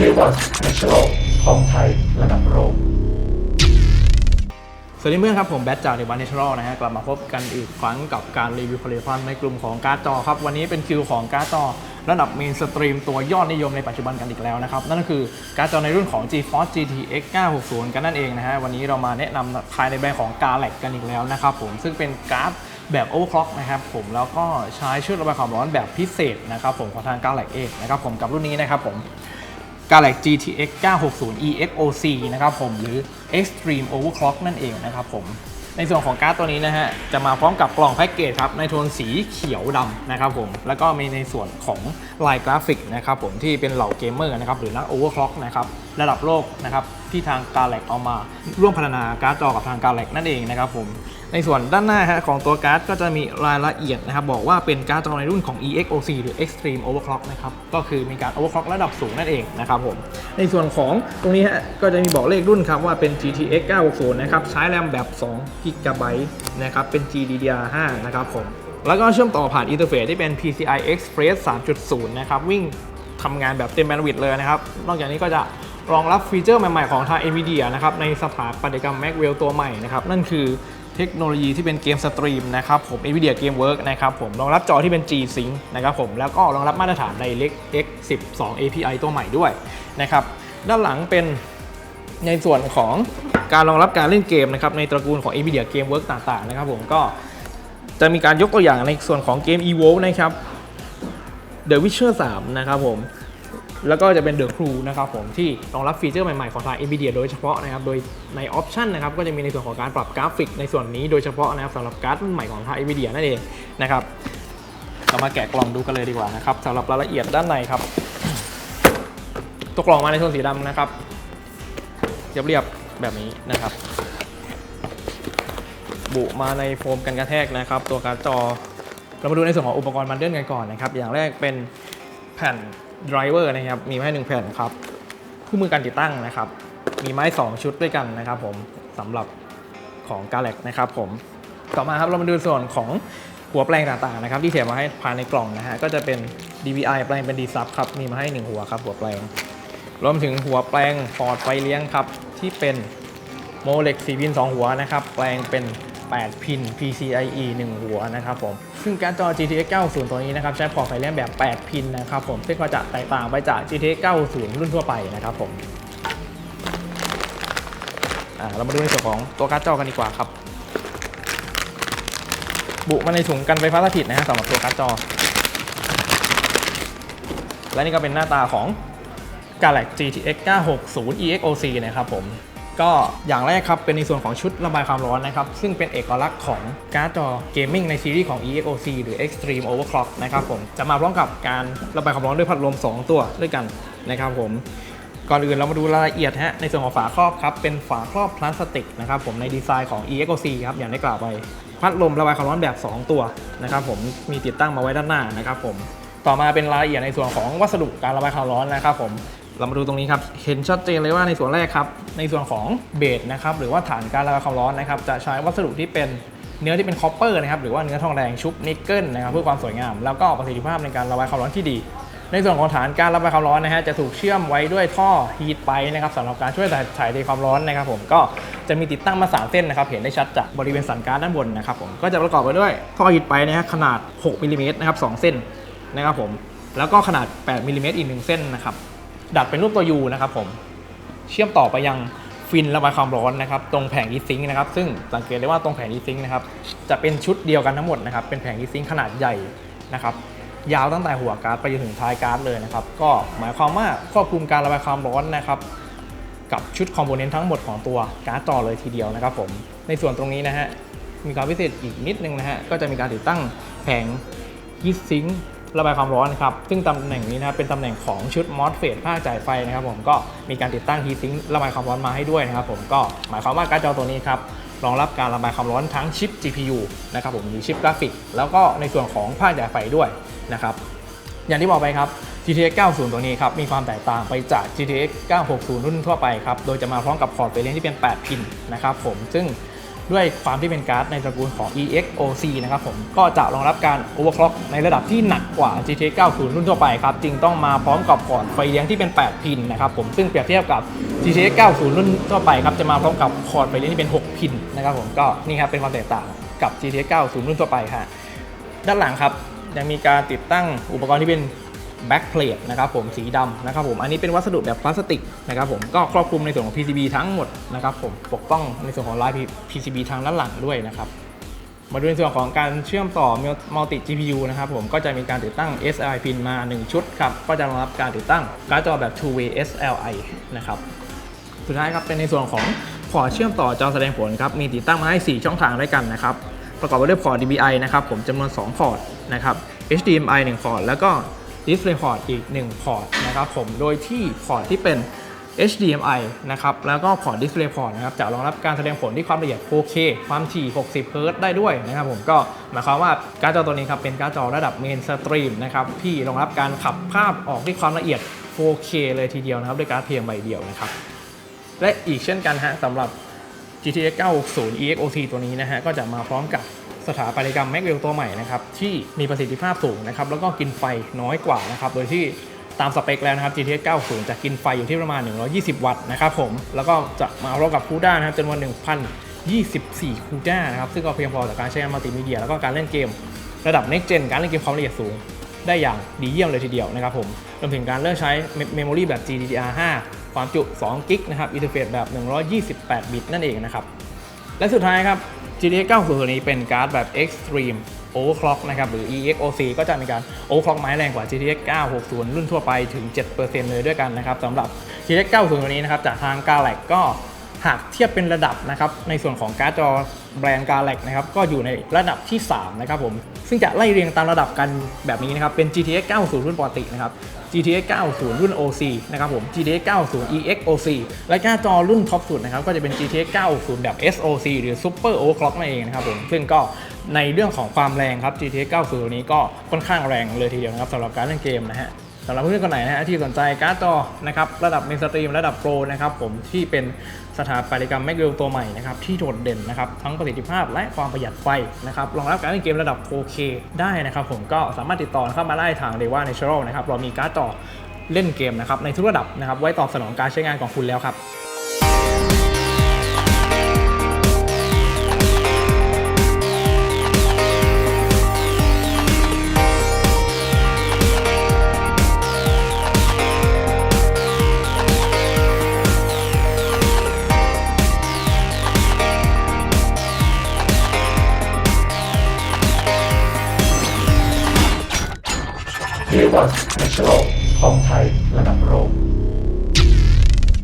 K1 National ของไทยระดับโลกสวัสดีเพื่อนครับผมแบทจากในวันเนเชอรัลนะฮะกลับมาพบกันอีกครั้งกับการรีวิวผลิตภัณฑ์ในกลุ่มของการ์ดจอครับ วันนี้เป็นคิวของการ์ดจอระดับเมนสตรีมตัวยอดนิยมในปัจจุบันกันอีกแล้วนะครับ นั่นก็คือการ์ดจอในรุ่นของ GeForce GTX 960 กันนั่นเองนะฮะวันนี้เรามาแนะนำภายในแบรนด์ของ g a l a x กันอีกแล้วนะครับผมซึ่งเป็นการ์ดแบบ overclock นะครับผมแล้วก็ใช้ชุดระบายความร้อนแบบพิเศษนะครับผมของทาง g a l a x เองนะครับผมกับรุ่นนี้นะครับผม Galax GTX 960 EXOC นะครับผมหรือ Extreme Overclock นั่นเองนะครับผมในส่วนของการ์ดตัวนี้นะฮะจะมาพร้อมกับกล่องแพ็กเกจครับในโทนสีเขียวดำนะครับผมแล้วก็มีในส่วนของลายกราฟิกนะครับผมที่เป็นเหล่าเกมเมอร์นะครับหรือนักโอเวอร์คล็อกนะครับ ระดับโลกนะครับที่ทาง Galax เอามา ร่วมพัฒนาการ์ดจอกับทาง Galax นั่นเองนะครับผมในส่วนด้านหน้าของตัวการ์ดก็จะมีรายละเอียดนะครับ บอกว่าเป็นการ์ดจอในรุ่นของ EXOC หรือ Extreme Overclock นะครับก็คือมีการ Overclock ระดับสูงนั่นเองนะครับผมในส่วนของตรงนี้ฮะก็จะมีบอกเลขรุ่นครับว่าเป็น GTX 960นะครับใช้แรมแบบ2 GB นะครับเป็น GDDR5 นะครับผมแล้วก็เชื่อมต่อผ่านอินเทอร์เฟซที่เป็น PCI Express 3.0 นะครับวิ่งทำงานแบบเต็มแบนด์วิดต์เลยนะครับ นอกจากนี้ก็จะ รองรับฟีเจอร์ใหม่ ๆ ของทาง NVIDIA นะครับในสถาปัตยกรรม Maxwell ตัวใหม่นะครับนั่นคือเทคโนโลยีที่เป็นเกมสตรีมนะครับผม NVIDIA Game Work นะครับผมรองรับจอที่เป็น G Sync นะครับผมแล้วก็รองรับมาตรฐาน DirectX 12 API ตัวใหม่ด้วยนะครับด้านหลังเป็นในส่วนของการรองรับการเล่นเกมนะครับในตระกูลของ NVIDIA Game Work ต่างๆนะครับผมก็จะมีการยกตัวอย่างในส่วนของเกม EVO นะครับ The Witcher 3 นะครับผม แล้วก็จะเป็น The Crew นะครับผมที่รองรับฟีเจอร์ใหม่ ๆ ของทาง NVIDIA โดยเฉพาะนะครับโดยในออปชันนะครับก็จะมีในส่วนของการปรับกราฟิกในส่วนนี้โดยเฉพาะนะครับสำหรับการ์ดรุ่นใหม่ของทาง NVIDIA นั่นเองนะครับเรามาแกะกล่องดูกันเลยดีกว่านะครับสำหรับรายละเอียดด้านในครับตัวกล่องมาในโทนสีดำนะครับเรียบๆแบบนี้นะครับ บุมาในโฟมกันกระแทกนะครับ ตัวการ์ดจอเรามาดูในส่วนของอุปกรณ์มันเดิลกันก่อนนะครับ อย่างแรกเป็นแผ่น ดรเวอร์นะครับ มีไม้หนึ่งแผ่นครับ คู่มือการติดตั้งนะครับ มีไม้ 2 ชุดด้วยกันนะครับผมสำหรับของ g a l a x นะครับผม ต่อมาครับเรามาดูส่วนของหัวแปลงต่างๆนะครับ ที่เสียมาให้ภายในกล่องนะฮะ ก็จะเป็น DVI แปลงเป็น D sub ครับ มีมาให้ 1 หัวครับหัวแปลง รวมถึงหัวแปลงพอร์ตไฟเลี้ยงครับที่เป็นโมเล็ก4พิน2หัวนะครับ แปลงเป็น 8 พิน PCIe 1 หัวนะครับผม ซึ่งการ์ดจอ GTX 90 ตัวนี้นะครับใช้พอร์ตไฟเลี้ยงแบบ 8 พินนะครับผม ซึ่งก็จะแตกต่างไปจาก GTX 90 รุ่นทั่วไปนะครับผมเรามาดูในส่วนของตัวการ์ดจอกันดีกว่าครับ บุมาในถุงกันไฟฟ้าสถิตนะฮะสำหรับตัวการ์ดจอ และนี่ก็เป็นหน้าตาของ Galax GTX 960 EXOC นะครับผม ก็อย่างแรกครับเป็นในส่วนของชุดระบายความร้อนนะครับ ซึ่งเป็นเอกลักษณ์ของการ์ดจอเกมมิ่งในซีรีส์ของ EXOC หรือ Extreme Overclock นะครับผมจะมาพร้อมกับการระบายความร้อนด้วยพัดลม 2 ตัวด้วยกันนะครับผมก่อนอื่นเรามาดูรายละเอียดฮะในส่วนของฝาครอบครับเป็นฝาครอบพลาสติกนะครับผมในดีไซน์ของ EXOC ครับอย่างได้กล่าวไปพัดลมระบายความร้อนแบบ 2 ตัวนะครับผมมีติดตั้งมาไว้ด้านหน้านะครับผมต่อมาเป็นรายละเอียดในส่วนของวัสดุการระบายความร้อนนะครับผม เรามาดูตรงนี้ครับ เห็นชัดเจนเลยว่าในส่วนแรกครับ ในส่วนของเบสนะครับ หรือว่าฐานการระบายความร้อนนะครับ จะใช้วัสดุที่เป็นเนื้อที่เป็นคอปเปอร์นะครับ หรือว่าเนื้อทองแดงชุบนิกเกิลนะครับ เพื่อความสวยงาม แล้วก็ประสิทธิภาพในการระบายความร้อนที่ดี ในส่วนของฐานการระบายความร้อนนะฮะ จะถูกเชื่อมไว้ด้วยท่อฮีทไปนะครับสำหรับการช่วยถ่ายเทความร้อนนะครับ ผม ก็จะมีติดตั้งมาสามเส้นนะครับ เห็นได้ชัดจากบริเวณสันการ์ดด้านบนนะครับ ผม ก็จะประกอบไปด้วยท่อฮีทไปนะฮะขนาด 6มิลลิเมตรนะครับสองเส้นนะครับผม แล้วก็ขนาด 8มิลลิเมตรอีกหนึ่งเส้นนะครับ ดัดเป็นรูปตัว U นะครับผมเชื่อมต่อไปยังฟินระบายความร้อนนะครับตรงแผงอีซิงนะครับซึ่งสังเกตได้ว่าตรงแผงอีซิงนะครับจะเป็นชุดเดียวกันทั้งหมดนะครับเป็นแผงอีซิงขนาดใหญ่นะครับยาวตั้งแต่หัวการ์ดไปจนถึงท้ายการ์ดเลยนะครับก็หมายความว่าครอบคลุมการระบายความร้อนนะครับกับชุดคอมโพเนนต์ทั้งหมดของตัวการ์ดจอเลยทีเดียวนะครับผมในส่วนตรงนี้นะฮะมีความพิเศษอีกนิดนึงนะฮะก็จะมีการติดตั้งแผงฮีทซิงค ระบายความร้อนนะครับ ซึ่งตำแหน่งนี้นะครับเป็นตำแหน่งของชุดมอสเฟตภาคจ่ายไฟนะครับผมก็มีการติดตั้งฮีทซิงระบายความร้อนมาให้ด้วยนะครับผมก็หมายความว่าการ์ดจอตัวนี้ครับรองรับการระบายความร้อนทั้งชิป GPU นะครับผมหรือชิปกราฟิก แล้วก็ในส่วนของภาคจ่ายไฟด้วยนะครับอย่างที่บอกไปครับ GTX 90 ตัวนี้ครับมีความแตกต่างไปจาก GTX 960 รุ่นทั่วไปครับโดยจะมาพร้อมกับพอร์ตไฟเลี้ยงที่เป็น 8 พินนะครับผมซึ่ง ด้วยความที่เป็นการ์ดในตระกูลของ EXOC นะครับผมก็จะรองรับการ overclock ในระดับที่หนักกว่า GTX 90 รุ่นทั่วไปครับจึงต้องมาพร้อมกับพอร์ตไฟเลี้ยงที่เป็น 8 พินนะครับผมซึ่งเปรียบเทียบกับ GTX 90 รุ่นทั่วไปครับจะมาพร้อมกับพอร์ตไฟเลี้ยงที่เป็น 6 พินนะครับผมก็นี่ครับเป็นความแตกต่างกับ GTX 90 รุ่นทั่วไปฮะด้านหลังครับยังมีการติดตั้งอุปกรณ์ที่เป็น แบ็กเพลทนะครับผมสีดำนะครับผมอันนี้เป็นวัสดุแบบพลาสติกนะครับผมก็ครอบคลุมในส่วนของ PCB ทั้งหมดนะครับผมปกป้องในส่วนของลาย PCB ทางด้านหลังด้วยนะครับมาดูในส่วนของการเชื่อมต่อ Multi GPU นะครับผมก็จะมีการติดตั้ง SLI pin มา 1 ชุดครับ ก็จะรองรับการติดตั้งการ์ดจอแบบ Two Way SLI นะครับสุดท้ายครับเป็นในส่วนของพอร์ตเชื่อมต่อจอแสดงผลครับมีติดตั้งมาให้ 4 ช่องทางด้วยกันนะครับประกอบไปด้วยพอร์ต DPI นะครับผมจำนวน 2 พอร์ตนะครับ HDMI 1 พอร์ตแล้วก็ Display port อีก 1 พอร์ตนะครับผมโดยที่พอร์ตที่เป็น HDMI นะครับ แล้วก็พอร์ต Display port นะครับ จะรองรับการแสดงผลที่ความละเอียด 4K ความถี่ 60 Hz ได้ด้วยนะครับผม ก็หมายความว่าการ์ดจอตัวนี้ครับ เป็นการ์ดจอระดับ Main Stream นะครับ ที่รองรับการขับภาพออกที่ความละเอียด 4K เลยทีเดียวนะครับ ด้วยการ์ดเพียงใบเดียวนะครับ และอีกเช่นกันฮะสำหรับ GTX 960 EXOC ตัวนี้นะฮะ ก็จะมาพร้อมกับ สถาปัตยกรรม Maxwell ตัวใหม่นะครับที่มีประสิทธิภาพสูงนะครับแล้วก็กินไฟน้อยกว่านะครับโดยที่ตามสเปคแล้วนะครับ GTX 90 จะกินไฟอยู่ที่ประมาณ 120 วัตต์นะครับผม แล้วก็จะมาพร้อมกับคูด้านะครับจำนวน 1,024 คูด้านะครับ ซึ่งก็เพียงพอต่อการใช้งานมัลติมีเดีย แล้วก็การเล่นเกมระดับ Next Gen การเล่นเกมความละเอียดสูง ได้อย่างดีเยี่ยมเลยทีเดียวนะครับผม รวมถึงการเลือกใช้เมมโมรีแบบ GDDR5 ความจุ2กิกนะครับ อินเทอร์เฟซแบบ 128 บิตนั่นเองนะครับ และสุดท้ายครับ GTX 900นี้เป็นการ์ดแบบ Extreme Overclock นะครับหรือ EXOC ก็จะมีการ Overclock ไม้แรงกว่า GTX 960 รุ่นทั่วไปถึง 7%เลยด้วยกันนะครับสำหรับ GTX 90ตัวนี้นะครับจากทาง g a l a x ก็หากเทียบเป็นระดับนะครับในส่วนของการ์ดจอ แบรนด์ g a l a x นะครับก็อยู่ในระดับที่ 3 นะครับผม ซึ่งจะไล่เรียงตามระดับกันแบบนี้นะครับ เป็น GTX 90 รุ่นปกตินะครับ GTX 90 รุ่น OC นะครับผม GTX 90 EXOC และการ์ดจอรุ่นท็อปสุดนะครับก็จะเป็น GTX 90 แบบ SOC หรือ Super Overclock นั่นเองนะครับผมซึ่งก็ในเรื่องของความแรงครับ GTX 90 ตัวนี้ก็ค่อนข้างแรงเลยทีเดียวนะครับสำหรับการเล่นเกมนะฮะ สำหรับเพื่อนๆคนไหนนะฮะที่สนใจการ์ดจอนะครับระดับเมนสตรีมระดับโปรนะครับผมที่เป็นสถาปัตยกรรมแมกเวลตัวใหม่นะครับที่โดดเด่นนะครับทั้งประสิทธิภาพและความประหยัดไฟนะครับรองรับการเล่นเกมระดับ 4K ได้นะครับผมก็สามารถติดต่อเข้ามาได้ทาง r e w a Natural นะครับเรามีการ์ดจอเล่นเกมนะครับในทุกระดับนะครับไว้ตอบสนองการใช้งานของคุณแล้วครับ เรียกว่า National ของไทย